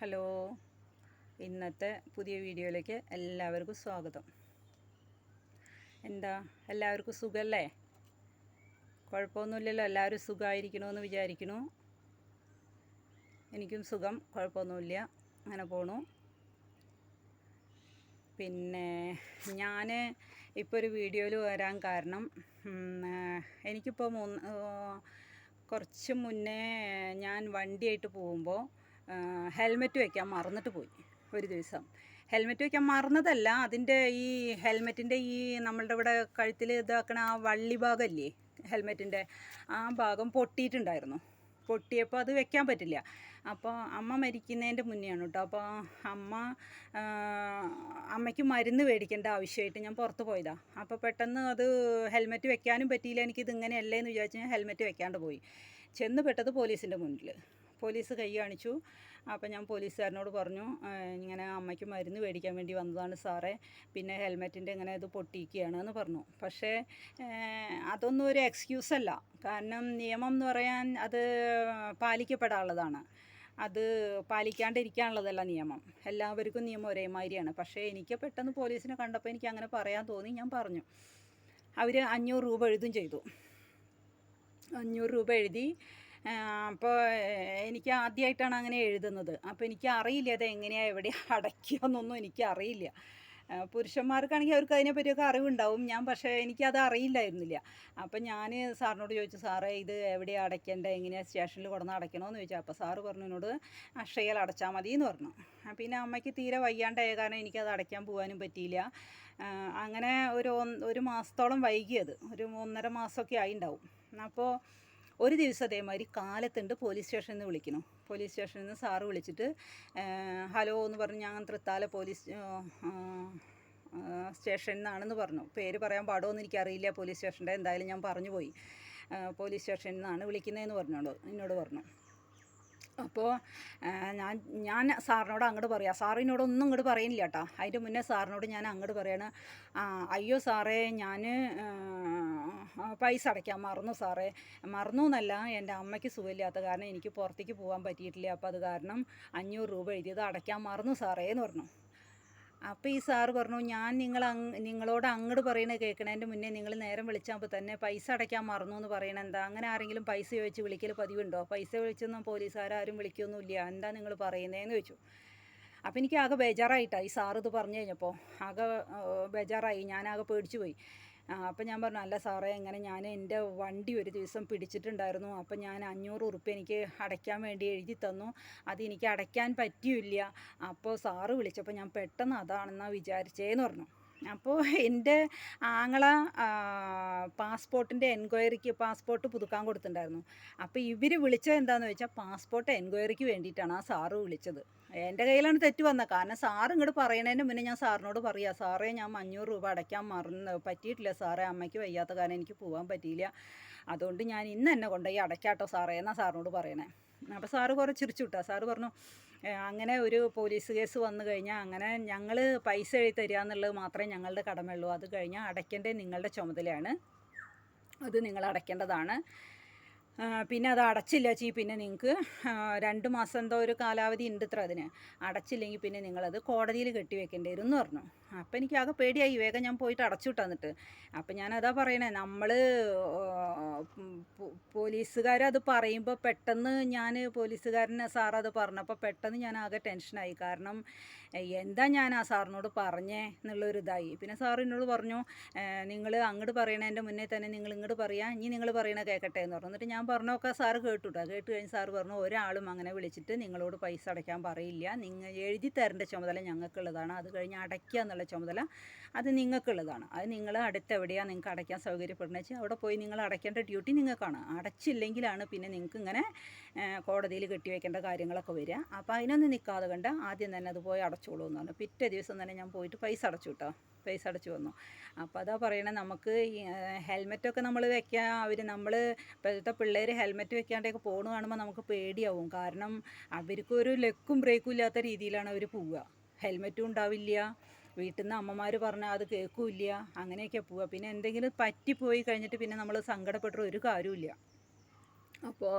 Hello. ഇന്നത്തെ പുതിയ വീഡിയോയിലേക്ക് എല്ലാവർക്കും സ്വാഗതം. എന്താ? എല്ലാവർക്കും സുഖമല്ലേ കുഴപ്പമൊന്നുമില്ലല്ലോ. എല്ലാവരും സുഖമായിരിക്കണമെന്ന് വിചാരിക്കുന്നു. എനിക്കും സുഖം. കുഴപ്പമൊന്നുമില്ല. അങ്ങനെ പോണു. പിന്നെ ഞാൻ ഇപ്പോൾ ഒരു വീഡിയോയിൽ വരാൻ കാരണം എനിക്കിപ്പോൾ മൂന്ന് കുറച്ച് മുന്നേ ഞാൻ വണ്ടിയായിട്ട് പോകുമ്പോൾ ഹെൽമെറ്റ് വയ്ക്കാൻ മറന്നിട്ട് പോയി ഒരു ദിവസം. ഹെൽമെറ്റ് വയ്ക്കാൻ മറന്നതല്ല അതിന്റെ ഈ ഹെൽമെറ്റിന്റെ ഈ നമ്മളുടെ ഇവിടെ കഴുത്തിൽ ഇതാക്കണ ആ വള്ളി ഭാഗമല്ലേ ഹെൽമെറ്റിന്റെ ആ ഭാഗം പൊട്ടിയിട്ടുണ്ടായിരുന്നു. പൊട്ടിയപ്പോൾ അത് വെക്കാൻ പറ്റില്ല. അപ്പോൾ അമ്മ മരിക്കുന്നതിന്റെ മുന്നെയാണ് കേട്ടോ. അപ്പോൾ അമ്മ അമ്മയ്ക്ക് മരുന്ന് മേടിക്കേണ്ട ആവശ്യമായിട്ട് ഞാൻ പുറത്ത് പോയതാണ് അപ്പോൾ പെട്ടെന്ന് അത് ഹെൽമെറ്റ് വെക്കാനും പറ്റിയില്ല എനിക്കിത് ഇങ്ങനെയല്ലേ എന്ന് വിചാരിച്ച് ഞാൻ ഹെൽമെറ്റ് വെക്കാണ്ട് പോയി. ചെന്ന് പെട്ടത് പോലീസിന്റെ മുന്നിൽ. പോലീസ് കൈ കാണിച്ചു. അപ്പോൾ ഞാൻ പോലീസുകാരനോട് പറഞ്ഞു ഇങ്ങനെ അമ്മയ്ക്ക് മരുന്ന് മേടിക്കാൻ വേണ്ടി വന്നതാണ് സാറേ. പിന്നെ ഹെൽമെറ്റിന്റെ ഇങ്ങനെ ഇത് പൊട്ടിയിരിക്കുകയാണ് എന്ന് പറഞ്ഞു. പക്ഷേ അതൊന്നും ഒരു എക്സ്ക്യൂസ് അല്ല. കാരണം നിയമം എന്ന് പറയാൻ അത് പാലിക്കപ്പെടാനുള്ളതാണ്. അത് പാലിക്കാണ്ടിരിക്കാനുള്ളതല്ല നിയമം. എല്ലാവർക്കും നിയമം ഒരേമാതിരിയാണ്. പക്ഷേ എനിക്ക് പെട്ടെന്ന് പോലീസിനെ കണ്ടപ്പോൾ എനിക്ക് അങ്ങനെ പറയാൻ തോന്നി. ഞാൻ പറഞ്ഞു. അവർ അഞ്ഞൂറ് രൂപ എഴുതും ചെയ്തു. അഞ്ഞൂറ് രൂപ എഴുതി അപ്പോൾ എനിക്ക് ആദ്യമായിട്ടാണ് അങ്ങനെ എഴുതുന്നത്. അപ്പോൾ എനിക്ക് അറിയില്ല അത് എങ്ങനെയാണ് എവിടെ അടയ്ക്കുക എന്നൊന്നും എനിക്ക് അറിയില്ല. പുരുഷന്മാർക്കാണെങ്കിൽ അവർക്ക് അതിനെപ്പറ്റിയൊക്കെ അറിവുണ്ടാവും. ഞാൻ പക്ഷേ എനിക്കത് അറിയില്ലായിരുന്നില്ല. അപ്പം ഞാൻ സാറിനോട് ചോദിച്ചു സാറേ ഇത് എവിടെയാണ് അടയ്ക്കേണ്ടത് എങ്ങനെയാണ് സ്റ്റേഷനിൽ കൊടുന്ന് അടയ്ക്കണമെന്ന് ചോദിച്ചു. അപ്പോൾ സാറ് പറഞ്ഞു എന്നോട് അക്ഷയയിൽ അടച്ചാൽ മതി എന്ന് പറഞ്ഞു പിന്നെ അമ്മയ്ക്ക് തീരെ വയ്യാണ്ടായ കാരണം എനിക്കത് അടയ്ക്കാൻ പോകാനും പറ്റിയില്ല. അങ്ങനെ ഒരു ഒരു മാസത്തോളം വൈകിയത്. ഒരു ഒന്നര മാസമൊക്കെ ആയിണ്ടാവും. അപ്പോൾ ഒരു ദിവസം അതേമാതിരി കാലത്തുണ്ട് പോലീസ് സ്റ്റേഷനിൽ നിന്ന് വിളിക്കണം പോലീസ് സ്റ്റേഷനിൽ നിന്ന് സാറ് വിളിച്ചിട്ട് ഹലോ എന്ന് പറഞ്ഞ് ഞാൻ തൃത്താല പോലീസ് സ്റ്റേഷനിൽ നിന്നാണെന്ന് പറഞ്ഞു. പേര് പറയാൻ പാടുമോ എന്ന് എനിക്കറിയില്ല പോലീസ് സ്റ്റേഷന്റെ എന്തായാലും ഞാൻ പറഞ്ഞു പോയി. പോലീസ് സ്റ്റേഷനിൽ നിന്നാണ് വിളിക്കുന്നതെന്ന് പറഞ്ഞോളൂ എന്നോട് പറഞ്ഞു. അപ്പോൾ ഞാൻ ഞാൻ സാറിനോട് അങ്ങോട്ട് പറയാം. സാറിനോട് ഒന്നും ഇങ്ങോട്ട് പറയുന്നില്ല കേട്ടോ അതിന്റെ മുന്നേ സാറിനോട് ഞാൻ അങ്ങോട്ട് പറയാണ് "ആ, അയ്യോ സാറേ ഞാൻ പൈസ അടയ്ക്കാൻ മറന്നു സാറേ. മറന്നു എന്നല്ല എന്റെ അമ്മയ്ക്ക് സുഖമില്ലാത്ത കാരണം എനിക്ക് പുറത്തേക്ക് പോകാൻ പറ്റിയിട്ടില്ല. അപ്പോൾ അത് കാരണം അഞ്ഞൂറ് രൂപ എഴുതിയത് അടയ്ക്കാൻ മറന്നു സാറേ എന്ന് പറഞ്ഞു. അപ്പോൾ ഈ സാറ് പറഞ്ഞു ഞാൻ നിങ്ങൾ നിങ്ങളോട് അങ്ങോട്ട് പറയണത് കേൾക്കണതിന്റെ മുന്നേ നിങ്ങൾ നേരം വിളിച്ചപ്പോൾ തന്നെ പൈസ അടയ്ക്കാൻ മറന്നു എന്ന് പറയണത് എന്താ? അങ്ങനെ ആരെങ്കിലും പൈസ ചോദിച്ച് വിളിക്കൽ പതിവുണ്ടോ? പൈസ വിളിച്ചൊന്നും പോലീസുകാരും വിളിക്കൊന്നുമില്ല എന്താ നിങ്ങൾ പറയുന്നതെന്ന് ചോദിച്ചു. അപ്പോൾ എനിക്ക് ആകെ ബേജാറായിട്ടാണ് ഈ സാറ് ഇത് പറഞ്ഞു കഴിഞ്ഞപ്പോൾ ആകെ ബേജാറായി ഞാനാകെ പേടിച്ചു പോയി അപ്പം ഞാൻ പറഞ്ഞു അല്ല സാറേ ഇങ്ങനെ ഞാൻ എന്റെ വണ്ടി ഒരു ദിവസം പിടിച്ചിട്ടുണ്ടായിരുന്നു. അപ്പം ഞാൻ അഞ്ഞൂറ് ഉറുപ്പ്യ എനിക്ക് അടയ്ക്കാൻ വേണ്ടി എഴുതി തന്നു. അത് എനിക്ക് അടയ്ക്കാൻ പറ്റിയില്ല. അപ്പോൾ സാറ് വിളിച്ചപ്പോൾ ഞാൻ പെട്ടെന്ന് അതാണെന്നാണ് വിചാരിച്ചേന്ന് പറഞ്ഞു. അപ്പോൾ എന്റെ ആങ്ങള പാസ്പോർട്ടിന്റെ എൻക്വയറിക്ക് പാസ്പോർട്ട് പുതുക്കാൻ കൊടുത്തിട്ടുണ്ടായിരുന്നു. അപ്പോൾ ഇവർ വിളിച്ചത് എന്താണെന്ന് വെച്ചാൽ പാസ്പോർട്ട് എൻക്വയറിക്ക് വേണ്ടിയിട്ടാണ് ആ സാറ് വിളിച്ചത്. എന്റെ കയ്യിലാണ് തെറ്റ് വന്നത്. കാരണം സാറ് ഇങ്ങോട്ട് പറയണതിന് മുന്നേ ഞാൻ സാറിനോട് പറയാം സാറേ ഞാൻ അഞ്ഞൂറ് രൂപ അടയ്ക്കാൻ മറന്ന് പറ്റിയിട്ടില്ല സാറേ. അമ്മയ്ക്ക് വയ്യാത്ത കാരണം എനിക്ക് പോകാൻ പറ്റിയില്ല. അതുകൊണ്ട് ഞാൻ ഇന്ന് എന്നെ കൊണ്ടുപോയി അടയ്ക്കാട്ടോ സാറേ എന്നാണ് സാറിനോട് പറയണേ. അപ്പോൾ സാറ് കുറേ ചിരിച്ചു വിട്ടാ സാറ് പറഞ്ഞു അങ്ങനെ ഒരു പോലീസ് കേസ് വന്നു കഴിഞ്ഞാൽ അങ്ങനെ ഞങ്ങൾ പൈസ എഴുതി തരിക എന്നുള്ളത് മാത്രമേ ഞങ്ങളുടെ കടമയുള്ളൂ. അത് കഴിഞ്ഞാൽ അടയ്ക്കേണ്ടത് നിങ്ങളുടെ ചുമതലയാണ്. അത് നിങ്ങൾ അടയ്ക്കേണ്ടതാണ്. പിന്നെ അത് അടച്ചില്ല ചീ പിന്നെ നിങ്ങൾക്ക് രണ്ട് മാസം എന്തോ ഒരു കാലാവധി ഉണ്ട് ഇത്ര അതിന്. അടച്ചില്ലെങ്കിൽ പിന്നെ നിങ്ങളത് കോടതിയിൽ കെട്ടിവെക്കേണ്ടി വരും എന്ന് പറഞ്ഞു. അപ്പം എനിക്ക് ആകെ പേടിയായി. വേഗം ഞാൻ പോയിട്ട് അടച്ചു തന്നിട്ട് അപ്പം ഞാൻ അതാ പറയണേ നമ്മൾ പോലീസുകാരത് പറയുമ്പോൾ പെട്ടെന്ന് ഞാൻ പോലീസുകാരനെ സാർ പറഞ്ഞപ്പോൾ പെട്ടെന്ന് ഞാൻ ആകെ ടെൻഷനായി. കാരണം എന്താ ഞാൻ ആ സാറിനോട് പറഞ്ഞേ എന്നുള്ളൊരു ഇതായി. പിന്നെ സാർ എന്നോട് പറഞ്ഞു നിങ്ങൾ അങ്ങോട്ട് പറയണതിന്റെ മുന്നേ തന്നെ നിങ്ങൾ ഇങ്ങോട്ട് പറയാം ഇനി നിങ്ങൾ പറയണ കേൾക്കട്ടെ എന്ന് പറഞ്ഞു. എന്നിട്ട് ഞാൻ പറഞ്ഞൊക്കെ സാറ് കേട്ടു കേട്ടോ കേട്ട് കഴിഞ്ഞ് സാറ് പറഞ്ഞു ഒരാളും അങ്ങനെ വിളിച്ചിട്ട് നിങ്ങളോട് പൈസ അടയ്ക്കാൻ പറയില്ല. നിങ്ങൾ എഴുതി തരേണ്ട ചുമതല ഞങ്ങൾക്കുള്ളതാണ് അത് കഴിഞ്ഞ് അടയ്ക്കുക എന്നുള്ള ചുമതല. അത് നിങ്ങൾക്കുള്ളതാണ്. അത് നിങ്ങൾ അടുത്തെവിടെയാണ് നിങ്ങൾക്ക് അടയ്ക്കാൻ സൗകര്യപ്പെടുന്നത് വെച്ചാൽ അവിടെ പോയി നിങ്ങൾ അടയ്ക്കേണ്ട ഡ്യൂട്ടി നിങ്ങൾക്കാണ്. അടച്ചില്ലെങ്കിലാണ് പിന്നെ നിങ്ങൾക്ക് ഇങ്ങനെ കോടതിയിൽ കെട്ടിവെക്കേണ്ട കാര്യങ്ങളൊക്കെ വരിക. അപ്പോൾ അതിനൊന്നും നിൽക്കാതെ കണ്ട് ആദ്യം തന്നെ അത് പോയി അടച്ചോളൂ എന്നാണ് പിറ്റേ ദിവസം തന്നെ ഞാൻ പോയിട്ട് പൈസ അടച്ചു പൈസ അടച്ചു വന്നു. അപ്പോൾ അതാ പറയണത് നമുക്ക് ഹെൽമെറ്റൊക്കെ നമ്മൾ വെക്കുക അവർ നമ്മൾ ഇപ്പോഴത്തെ പിള്ളേർ ഹെൽമെറ്റ് വെക്കാണ്ടൊക്കെ പോണു കാണുമ്പോൾ നമുക്ക് പേടിയാവും. കാരണം അവർക്കൊരു ലെക്കും ബ്രേക്കും ഇല്ലാത്ത രീതിയിലാണ് അവർ പോവുക. ഹെൽമെറ്റും ഉണ്ടാവില്ല. വീട്ടിൽ നിന്ന് അമ്മമാർ പറഞ്ഞാൽ അത് കേൾക്കില്ല അങ്ങനെയൊക്കെ പോവുക പിന്നെ എന്തെങ്കിലും പറ്റിപ്പോയി കഴിഞ്ഞിട്ട് പിന്നെ നമ്മൾ സങ്കടപ്പെട്ട ഒരു കാര്യമില്ല അപ്പോൾ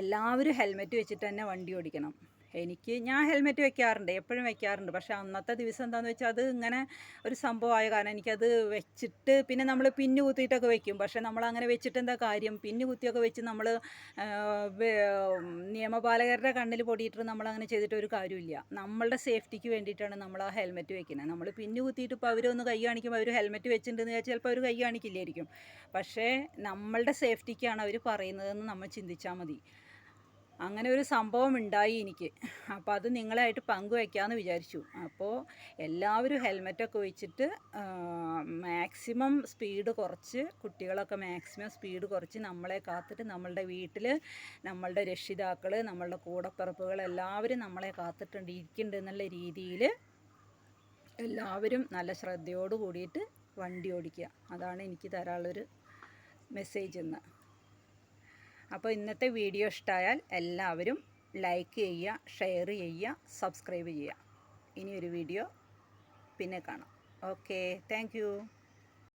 എല്ലാവരും ഹെൽമെറ്റ് വെച്ചിട്ട് തന്നെ വണ്ടി ഓടിക്കണം. എനിക്ക് ഞാൻ ഹെൽമെറ്റ് വെക്കാറുണ്ട് എപ്പോഴും വെക്കാറുണ്ട്. പക്ഷേ അന്നത്തെ ദിവസം എന്താണെന്ന് വെച്ചാൽ അത് ഇങ്ങനെ ഒരു സംഭവമായ കാരണം എനിക്കത് വെച്ചിട്ട് പിന്നെ നമ്മൾ പിന്നു കുത്തിയിട്ടൊക്കെ വെക്കും. പക്ഷേ നമ്മൾ അങ്ങനെ വെച്ചിട്ട് എന്താ കാര്യം? പിന്നു കുത്തിയൊക്കെ വെച്ച് നമ്മൾ നിയമപാലകരുടെ കണ്ണിൽ പൊടിയിട്ട് നമ്മൾ അങ്ങനെ ചെയ്തിട്ട് ഒരു കാര്യമില്ല. നമ്മളുടെ സേഫ്റ്റിക്ക് വേണ്ടിയിട്ടാണ് നമ്മൾ ആ ഹെൽമെറ്റ് വെക്കുന്നത് നമ്മൾ പിന്നു കുത്തിയിട്ട് ഇപ്പോൾ അവരൊന്ന് കൈ കാണിക്കുമ്പോൾ അവർ ഹെൽമെറ്റ് വെച്ചിട്ടുണ്ടെന്ന് വെച്ചാൽ ചിലപ്പോൾ അവർ കൈ കാണിക്കില്ലായിരിക്കും. പക്ഷേ നമ്മളുടെ സേഫ്റ്റിക്കാണ് അവർ പറയുന്നതെന്ന് നമ്മൾ ചിന്തിച്ചാൽ മതി. അങ്ങനെ ഒരു സംഭവം ഉണ്ടായി എനിക്ക്. അപ്പോൾ അത് നിങ്ങളായിട്ട് പങ്കുവയ്ക്കാമെന്ന് വിചാരിച്ചു. അപ്പോൾ എല്ലാവരും ഹെൽമെറ്റൊക്കെ വെച്ചിട്ട് മാക്സിമം സ്പീഡ് കുറച്ച് കുട്ടികളൊക്കെ മാക്സിമം സ്പീഡ് കുറച്ച് നമ്മളെ കാത്തിട്ട് നമ്മളുടെ വീട്ടിൽ നമ്മളുടെ രക്ഷിതാക്കൾ നമ്മളുടെ കൂടപ്പിറപ്പുകൾ എല്ലാവരും നമ്മളെ കാത്തിട്ടുണ്ട് ഇരിക്കുന്നുണ്ട് എന്നുള്ള രീതിയിൽ എല്ലാവരും നല്ല ശ്രദ്ധയോട് കൂടിയിട്ട് വണ്ടി ഓടിക്കുക. അതാണ് എനിക്ക് തരാനുള്ളൊരു മെസ്സേജ് ഇന്ന്. അപ്പോൾ ഇന്നത്തെ വീഡിയോ ഇഷ്ടമായാൽ എല്ലാവരും ലൈക്ക് ചെയ്യുക ഷെയർ ചെയ്യുക സബ്സ്ക്രൈബ് ചെയ്യുക. ഇനിയൊരു വീഡിയോ പിന്നെ കാണാം. Okay thank